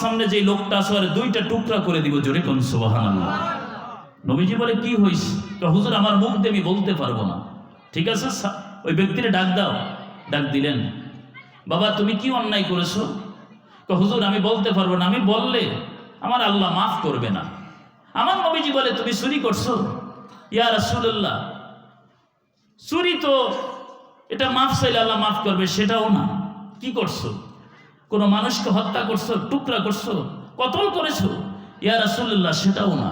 সামনে যে লোকটা ওর দুইটা টুকরা করে দিব জোরে কোন সুবহানাল্লাহ। নবীজি বলে, কি হইছে তো হুজুর, আমার মুখ দিয়ে আমি বলতে পারব না। ঠিক আছে ওই ব্যক্তিরে ডাক দাও। ডাক দিলেন। বাবা, তুমি কি অন্যায় করেছ? হুজুর, আমি বলতে পারব না। আমি বললে আমার আল্লাহ মাফ করবে না। আমার নবীজি বলে, তুমি চুরি করছ? ইয়া রাসূলুল্লাহ, চুরি তো, এটা মাফ চাইলে আল্লাহ মাফ করবে, সেটাও না। কি করছ? কোনো মানুষকে হত্যা করছ, টুকরা করছ, কতল করেছ? ইয়া রাসূলুল্লাহ, সেটাও না।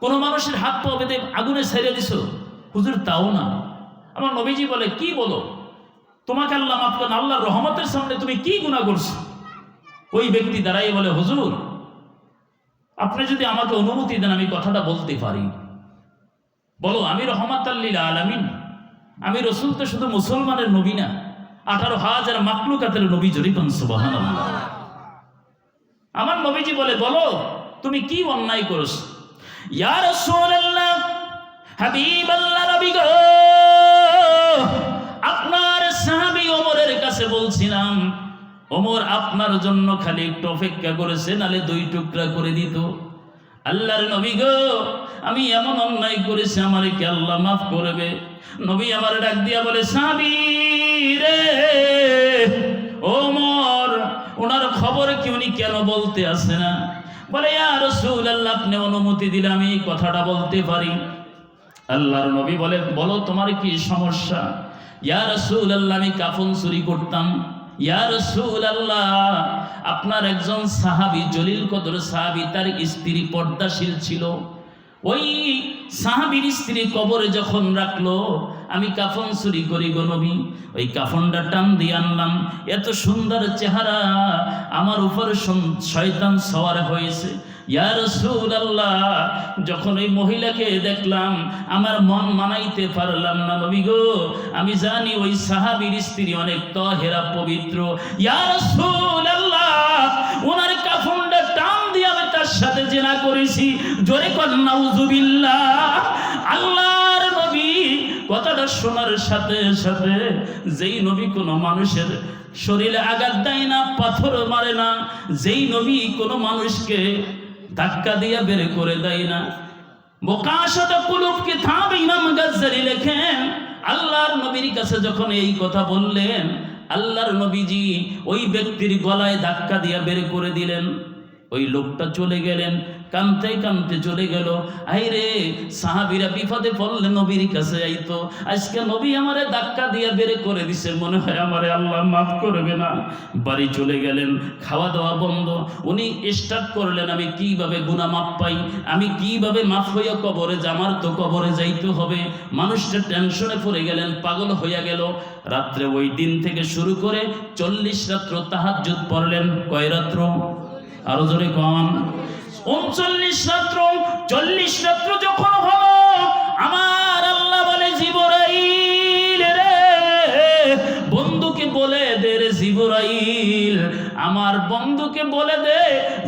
কোনো মানুষের হাত পা বেঁধে আগুনে ছেড়ে দিছো, হুজুর, তাও না। আমার নবীজি বলে, কি বলো? তোমাকে আল্লাহ মাফ করেন রহমতের সামনে তুমি কি গুনাহ করছ? ওই ব্যক্তি দাঁড়াই বলে, হুজুর, আপনি যদি আমাকে অনুমতি দেন, আমি কথাটা বলতে পারি। বলো, আমি রহমাত আল্লিল আলামিন। আমি রসুল তো শুধু মুসলমানের নবী না। আঠারো হাজার মাকলুকাতের নবী জরিপন সুবাহান আমার নবীজি বলে, বলো, তুমি কি অন্যায় করছ? ইয়া রাসূলুল্লাহ, হাবিবাল্লাহ নবী গো। আপনার সাহাবী ওমরের কাছে বলছিলাম, ওমর আপনার জন্য খালি একটু অপেক্ষা করেছে, নালে দুই টুকরা করে দিত। আল্লাহর নবী গো, আমি এমন অন্যায় করেছি, আমার কি আল্লাহ মাফ করবে? নবী আমার ডাক দিয়া বলে সাহাবী রে, ওমর, ওনার খবর কি? উনি কেন বলতে আসে না? বলে, ইয়া রাসূলুল্লাহ, আপনি অনুমতি দিলে আমি কথাটা বলতে পারি। আল্লাহর নবী বলে, বলো, তোমার কি সমস্যা? ইয়া রাসূলুল্লাহ, আমি কাফন চুরি করতাম। ইয়ার ইয়া আল্লাহ আপনার একজন সাহাবি, জলিল কদর সাহাবী, তার স্ত্রী পর্দাশীল ছিল। ওই সাহাবীর স্ত্রী কবরে যখন রাখল, আমি কাফন চুরি করি গো নবী। ওই কাফনটা টান দিয়ে আনলাম। এত সুন্দর চেহারা, আমার উপর শয়তান সওয়ার হয়েছে। যখন ওই মহিলাকে দেখলাম, আমার মন মানাইতে পারলাম না নবী গো। আমি জানি ওই সাহাবীর স্ত্রী অনেক তহেরা পবিত্র। ইয়া রাসূলুল্লাহ, ওনার সাথে জেনা করেছি। জোরে কর, নাউজুবিল্লাহ। আল্লাহর নবী কথাটা শোনার সাথে সাথে যেই নবী কোনো মানুষের শরীরে আঘাত দেয় না, পাথর মারে না, যেই নবী কোনো মানুষকে ধাক্কা দিয়ে বের করে দেয় না। মোকাশত কুলুব কিতাব ইমাম গাজ্জালি লেখেন, আল্লাহর নবীর কাছে যখন এই কথা বললেন, আল্লাহর নবীজি ওই ব্যক্তির গলায় ধাক্কা দিয়া বের করে দিলেন। ওই লোকটা চলে গেলেন, কানতে কানতে চলে গেল। আই রে সাহাবিরা বিপদে পড়লে নবীর কাছে আইতো। আজকে নবী আমারে ধাক্কা দিয়া বের করে দিছে, মনে হয় আমারে আল্লাহ মাফ করবে না। বাড়ি চলে গেলেন খাওয়া দাওয়া বন্ধ। উনি স্টার্ট করলেন, আমি কীভাবে গুনাহ মাপ পাই? আমি কীভাবে মাফ হইয়া কবরে আমার তো কবরে যাইতে হবে। মানুষটা টেনশনে পড়ে গেলেন, পাগল হইয়া গেল। রাত্রে ওই দিন থেকে শুরু করে চল্লিশ রাত্র তাহাজ্জুদ পড়লেন। কয় রাত্র? আরও জোরে কন। উনচল্লিশ রাত্র, চল্লিশ রাত্র যখন হলো, আমার আল্লাহ বলে, জিবরাইল রে, বন্ধুকে বলে দে রে জিবরাইল। আমার বন্ধুকে বলে দে,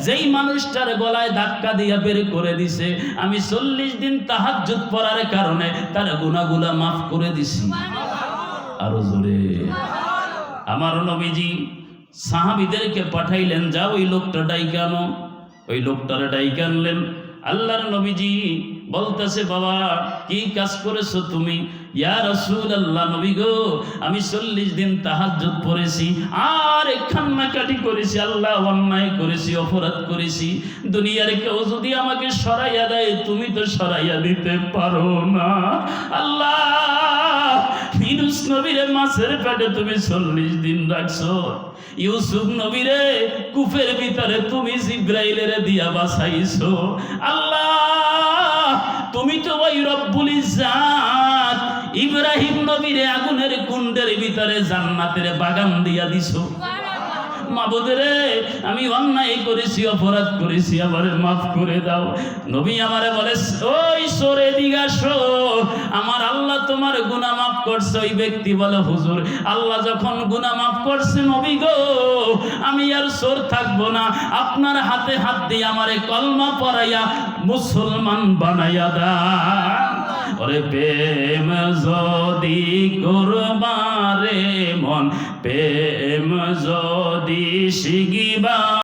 যেই মানুষটার গলায় ধাক্কা দিয়া বের করে দিছে। আমি চল্লিশ দিন তাহাজ্জুদ পড়ার কারণে তার গুনাগুলা মাফ করে দিছি। আরও জোরে। আমার নবীজি সাহাবিদেরকে পাঠাইলেন যা ওই লোকটা ডাইকে আনো। ওই লোকটার ডাইকে আনলেন। আল্লাহর নবীজি বলতেছে, বাবা, কি কাজ করেছ তুমি? ইয়া রাসূল আল্লাহ নবী গো, আমি চল্লিশ দিন তাহাজ্জুদ পড়েছি, আর কান্নাকাটি করেছি, আল্লাহ অন্যায় করেছি, অপরাধ করেছি। দুনিয়ার কেউ যদি আমাকে সরাইয়া দেয়, তুমি তো সরাইয়া দিতে পারো না। আল্লাহ ইউনুস নবীরে মাছের পেটে তুমি চল্লিশ দিন রাখছো। ইউসুফ নবীরে কুফের ভিতরে তুমি জিব্রাইলের দিয়া বাসাইছো আল্লাহ, তুমি তো ওই রব্বুল ইজাত ইব্রাহিম নবীরে আগুনের কুণ্ডের ভিতরে জান্নাতের বাগান দিয়া দিছো। মাবুদরে, আমি অন্যায় করেছি, অপরাধ করেছি মাফ করে দাও। নবী আমারে বলে, ওই সরে আমার আল্লাহ তোমার গুনাহ মাফ করছে। ওই ব্যক্তি বলে, হুজুর, আল্লাহ যখন গুনাহ মাফ করছে নবী গো, আমি আর সোর থাকব না। আপনার হাতে হাত দিয়ে আমারে কলমা পড়াইয়া মুসলমান বানাইয়া দাও। ওরে প্রেম যদি করবারে মন প্রেম যদি শিখিবা